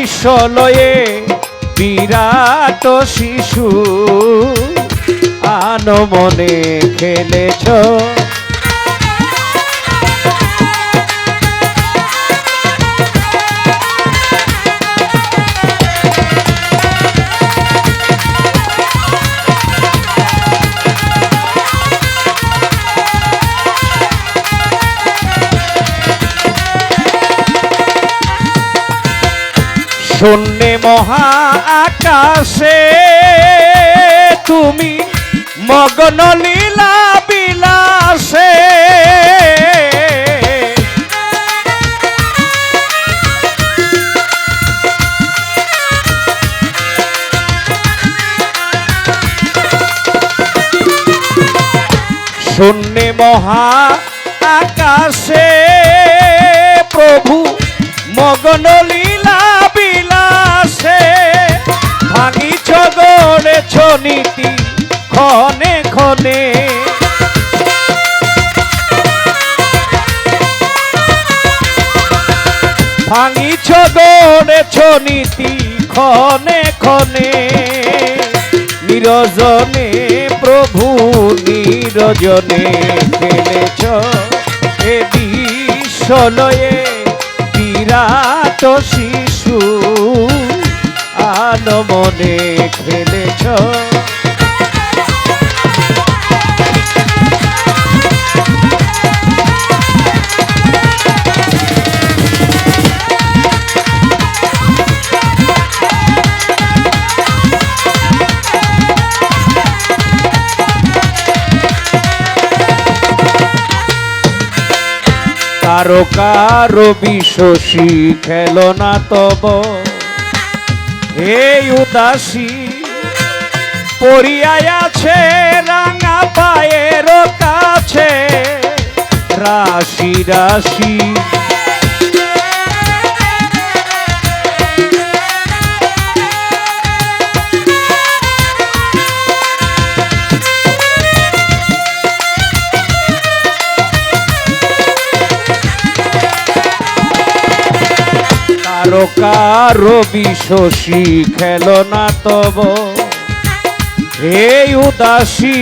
বিশ্বলয়ে বিরাট শিশু আনমনে খেলেছ। শূন্যে মহা আকাশে তুমি মগ্ন লীলা বিলাসে। শূন্যে মহা আকাশে প্রভু মগ্ন নীতি ক্ষণে ক্ষণে ভাঙিছ গড়েছ নীতি ক্ষণে ক্ষণে নিরজনে প্রভু নিরজনে খেলেছ এ বিশ্বলয়ে বিরাট শিশু আনমনে খেলেছ কারও কারও বিশ্বসী খেলনা তব। এই উদাসী পরিয়ায় আছে রাঙা পায়ের কাছে। রাশি রাশি। কারও কারও বিশ্বসী খেলনা তব। এই উদাসী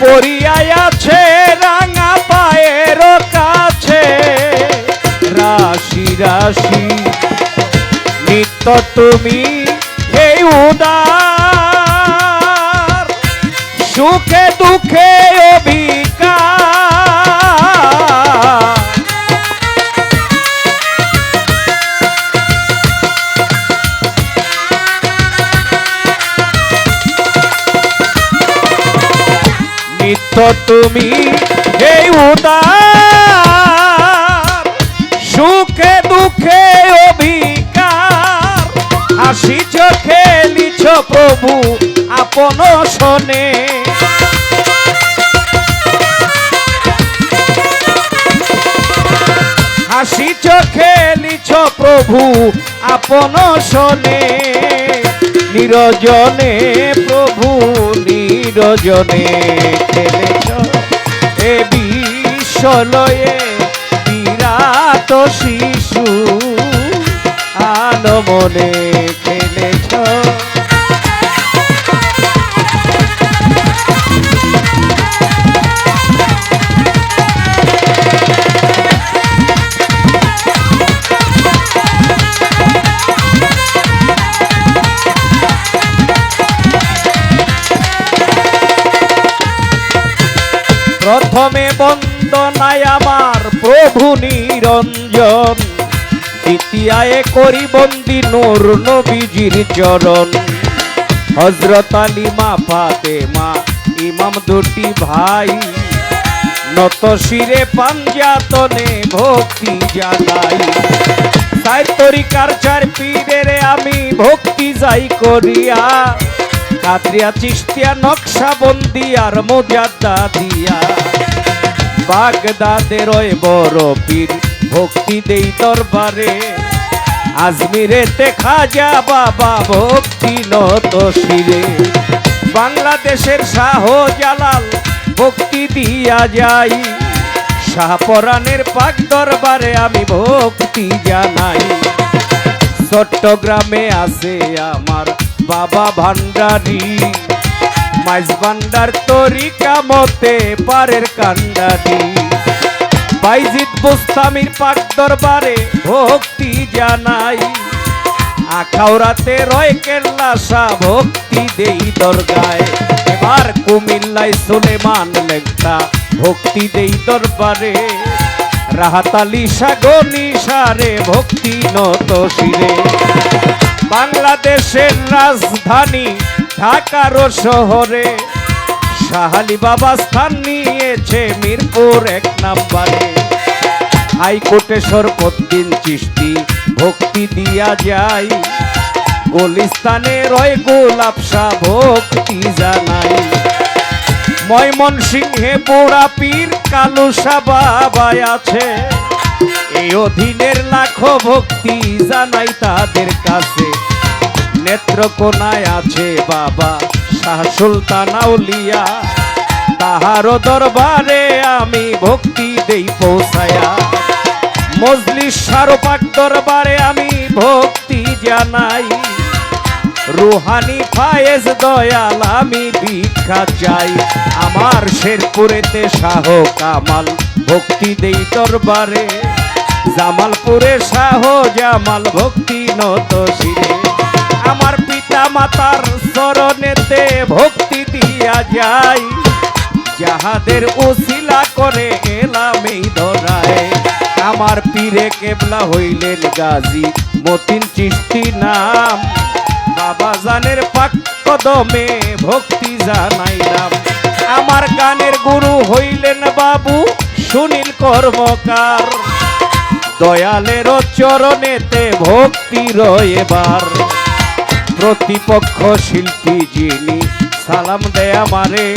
পরিয়াই আছে রাঙা পায়ের কাছে। রাশি রাশি নিত্য তুমি এই উদার। সুখে তুমি এই উদার, সুখে দুঃখে অভিকার হাসিছ খেলিছ প্রভু আপন শোনে। হাসিছ খেলিছ প্রভু আপন শোনে। নিরজনে প্রভু, নিরজনে খেলেছ বিশ্বলয়ে বিরাট শিশু আনমনে খেলেছ প্রথমে বন্দনায় আমার প্রভু নিরঞ্জন, দ্বিতীয়ায় করি বন্দি নূর নবীজির চরণ। হজরত আলী মা ফাতেমা, ইমাম দুটি ভাই নত শিরে পাঞ্জাতনে ভক্তি জানাই তাই তরিকার চার পীরের আমি ভক্তি যাই করিয়া কাদরিয়া চিস্তিয়া, নকশা বন্দি আর মোজাদ্দা দিয়া বাগদাদের ওই বড় পীর, ভক্তি দেই দরবারে। আজমিরেতে খাজা বাবা ভক্তি নত শিরে। বাংলাদেশের শাহ জালাল ভক্তি দিয়া যাই। শাহপরাণের পাক দরবারে আমি ভক্তি জানাই। চট্টগ্রামে আছে আমার বাবা ভান্ডারি, মাইজ ভান্ডার তরিকা মতে পারের কান্ডারি। বাইজিৎ বুস্তামির পাক দরবারে ভক্তি জানাই। আখাউরাতে রয় কেল্লাসা ভক্তি দেই দরগায়। এবার কুমিল্লায় সুলেমান লেখা ভক্তি দেই দরবারে। রাহাতালি সাগনি সারে ভক্তি নত শিরে। বাংলাদেশের রাজধানী ঢাকার শহরে শাহালি বাবা স্থান নিয়েছে মিরপুর এক নাম্বারে। হাইকোর্টে সরপদ্দিন চিষ্টি ভক্তি দিয়া যায়। গুলিস্তানে রয় গোলাপসা ভক্তি জানাই ময়মন সিংহে বুড়া পীর কালুসা বাবাই আছে। এই অধীনের লাখো ভক্তি জানাই তাদের কাছে। নেত্রকোনায় আছে বাবা, শাহ সুলতান আউলিয়া তাহারও দরবারে আমি ভক্তি দেই পৌঁছায়া। মজলিস সারোপাক দরবারে আমি ভক্তি জানাই। রুহানি ফায়েজ দয়াল আমি ভিক্ষা চাই। আমার শেরপুরেতে শাহ কামাল, ভক্তি দেই দরবারে। জামালপুরে শাহ জামাল, ভক্তি নত শিরে। আমার পিতা মাতার চরণেতে ভক্তি দিয়া যাই। যাহাদের উসিলা করে এলাম এই ধরায়। আমার পীরে কেবলা হইলেন গাজী মতিন চিস্তি নাম। বাবা জানের পাক কদমে ভক্তি জানাইলাম। আমার গানের গুরু হইলেন বাবু সুনীল কর্মকার। দয়ালের চরণেতে ভক্তি রয়েবার প্রতিপক্ষ শিল্পী যিনি সালাম দেয় আমারে,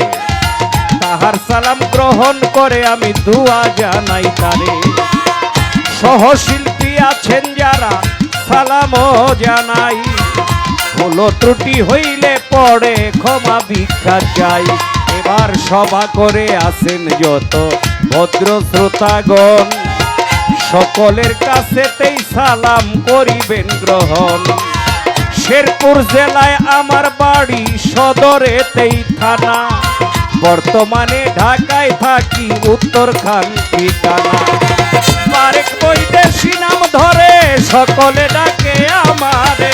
তাহার সালাম গ্রহণ করে আমি দুয়া জানাই তারে। সহশিল্পী আছেন যারা, সালামও জানাই। হলো ত্রুটি হইলে পড়ে ক্ষমা ভিক্ষা চাই। এবার সভা করে আছেন যত ভদ্র শ্রোতাগণ। সকলের কাছেতেই সালাম করিবেন গ্রহণ। শেরপুর জেলায় আমার বাড়ি সদরেতেই থানা। বর্তমানে ঢাকায় থাকি উত্তরখান ঠিকানা। বারেক বৈদেশি নাম ধরে, সকলে ডাকে আমারে।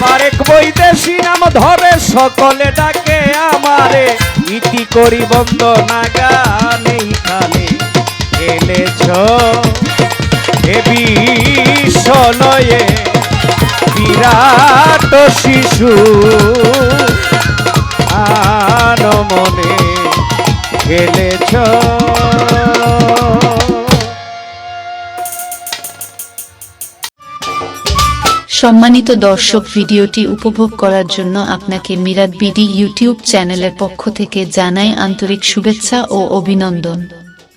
বারেক বৈদেশি নাম ধরে, সকলে ডাকে আমারে। ইতি করি বন্ধ নাগা নেই খানে এলেছ এ বিরাট শিশু আন মনে খেলেছ। সম্মানিত দর্শক, ভিডিওটি উপভোগ করার জন্য আপনাকে মিরাদ বিডি ইউটিউব চ্যানেলের পক্ষ থেকে জানাই আন্তরিক শুভেচ্ছা ও অভিনন্দন।